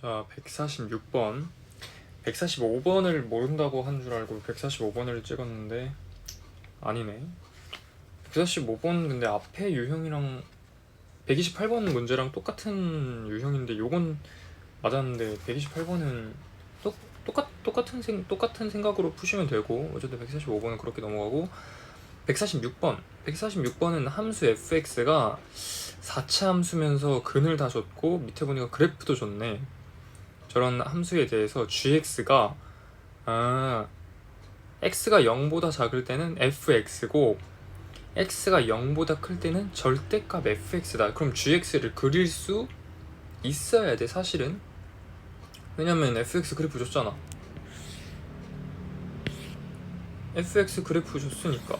자, 146번. 145번을 모른다고 한 줄 알고 145번을 찍었는데 아니네. 145번 근데 앞에 유형이랑 128번 문제랑 똑같은 유형인데 요건 맞았는데 128번은 똑 똑같 똑같은 생 똑같은 생각으로 푸시면 되고 어쨌든 145번은 그렇게 넘어가고 146번 146번은 함수 fx가 4차 함수면서 근을 다 줬고 밑에 보니까 그래프도 줬네. 저런 함수에 대해서 gx가 아 x가 0보다 작을 때는 fx고 x가 0보다 클 때는 절대값 fx다. 그럼 gx를 그릴 수 있어야 돼 사실은. 왜냐면 fx 그래프 줬잖아. fx 그래프 줬으니까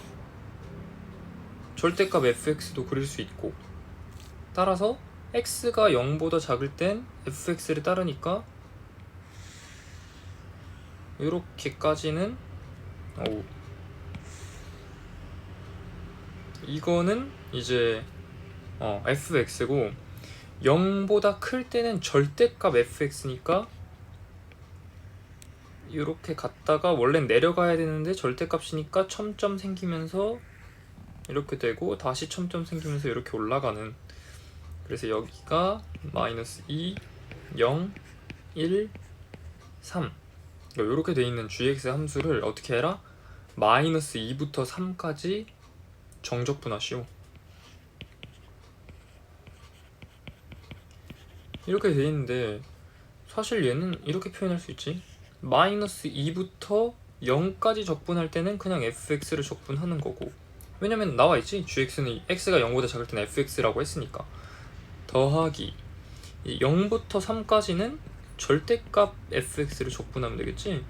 절대값 fx도 그릴 수 있고 따라서 x가 0보다 작을 땐 fx를 따르니까 이렇게까지는 어우. 이거는 이제 어 fx고 0보다 클 때는 절대값 fx니까 이렇게 갔다가 원래 내려가야 되는데 절대값이니까 첨점 생기면서 이렇게 되고 다시 첨점 생기면서 이렇게 올라가는. 그래서 여기가 마이너스 2, 0, 1, 3 이렇게 돼 있는 gx 함수를 어떻게 해라? 마이너스 2부터 3까지 정적 분하시오. 이렇게 돼 있는데 사실 얘는 이렇게 표현할 수 있지. 마이너스 2부터 0까지 적분할 때는 그냥 fx를 적분하는 거고. 왜냐면 나와 있지? gx는 x가 0보다 작을 때는 fx라고 했으니까. 더하기. 이 0부터 3까지는 절대값 fx를 적분하면 되겠지?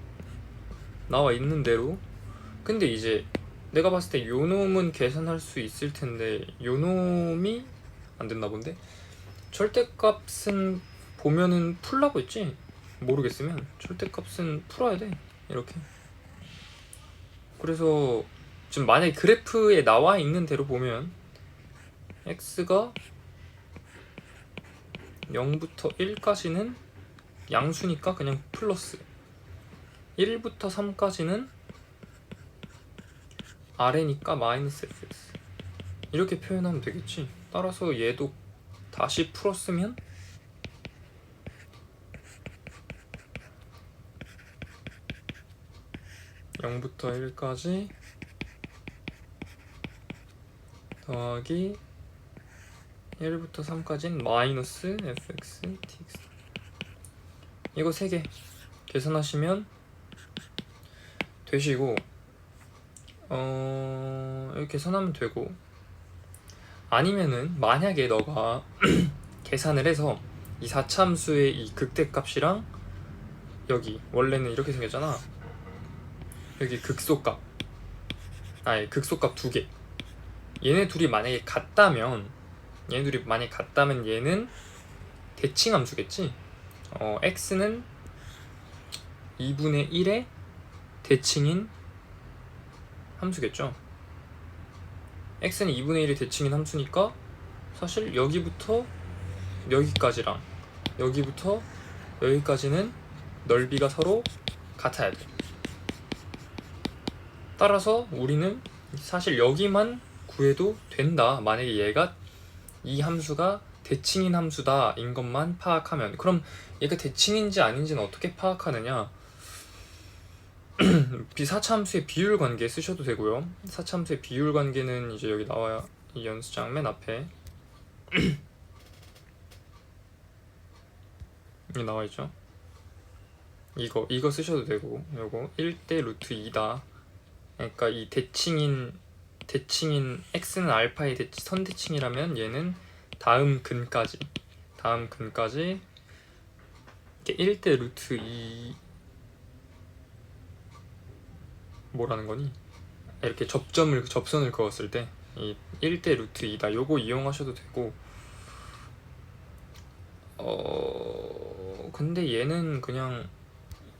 나와 있는 대로. 근데 이제 내가 봤을 때 요놈은 계산할 수 있을 텐데 요놈이 안 됐나 본데? 절대값은 보면은 풀라고 했지? 모르겠으면 절대값은 풀어야 돼. 이렇게. 그래서 지금 만약에 그래프에 나와 있는 대로 보면 x가 0부터 1까지는 양수니까 그냥 플러스. 1부터 3까지는 아래니까 마이너스 fx 이렇게 표현하면 되겠지? 따라서 얘도 다시 풀었으면 영부터 1까지 더하기 1부터 3까지는 마이너스 fx tx 이거 3개 계산하시면 되시고 어 이렇게 계산하면 되고 아니면은 만약에 너가 계산을 해서 이 4참수의 이 극대값이랑 여기 원래는 이렇게 생겼잖아. 여기 극소값. 아니 극소값 두 개. 얘네 둘이 만약에 같다면 얘네 둘이 만약에 같다면 얘는 대칭 함수겠지 어 x는 2분의 1의 대칭인 함수겠죠 x는 2분의 1의 대칭인 함수니까 사실 여기부터 여기까지랑 여기부터 여기까지는 넓이가 서로 같아야 돼. 따라서 우리는 사실 여기만 구해도 된다. 만약에 얘가 이 함수가 대칭인 함수다인 것만 파악하면 그럼 얘가 대칭인지 아닌지는 어떻게 파악하느냐? 비사차 함수의 비율 관계 쓰셔도 되고요. 사차 함수의 비율 관계는 이제 여기 나와요. 이 연습장 맨 앞에 이 나와 있죠. 이거 이거 쓰셔도 되고 요거 1대 루트 2다. 그러니까 이 대칭인 대칭인 x는 알파의 대, 선대칭이라면 얘는 다음 근까지 다음 근까지 이렇게 1대 루트 2 뭐라는 거니? 이렇게 접점을 접선을 그었을 때 이 1대 루트 2다. 요거 이용하셔도 되고 어 근데 얘는 그냥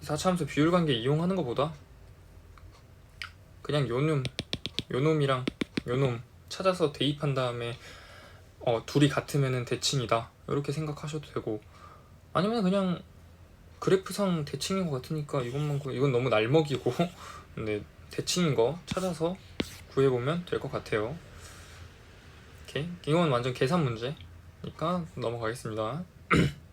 4차함수 비율 관계 이용하는 것보다 그냥 요놈 요놈이랑 요놈 찾아서 대입한 다음에 어 둘이 같으면은 대칭이다. 이렇게 생각하셔도 되고. 아니면 그냥 그래프상 대칭인 것 같으니까 이것만 구 이건 너무 날먹이고. 근데 대칭인 거 찾아서 구해보면 될 것 같아요. 오케이. 이건 완전 계산 문제니까 넘어가겠습니다